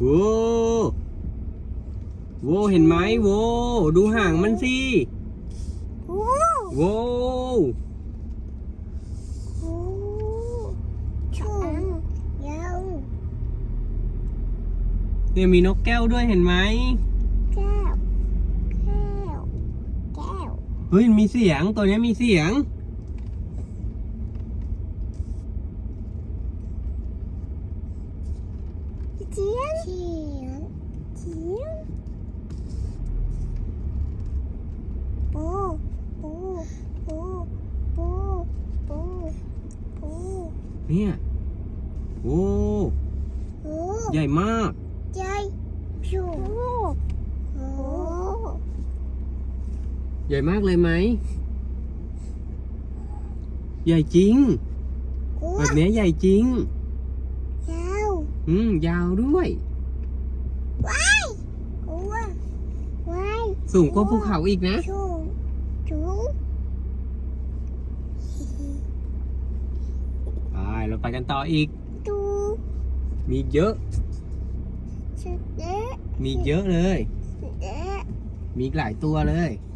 โว้โว้เห็นไหมโว้ดูห่างมันสิโอ้โว้โหชูยาวเนี่ยมีนกแก้วด้วยเห็นไหมแก้วแก้วแก้ว เฮ้ยมีเสียงตัวนี้มีเสียง เสียงเสียงเสียงปูปูปูปูปูปูเนี่ยโอ้โอ้ใหญ่มากใจชูโอ้ใหญ่มากเลยไหม ใหญ่จริงโอ้แบบเนี้ยใหญ่จริงยาว อืม ยาวด้วย ว้ายโอ้ว้ายสูงกว่าภูเขาอีกนะชูชูไปเราไปกันต่ออีกตูมีเยอะ สุดเดะมีเยอะเลยสุดเดะมีอีกหลายตัวเลยส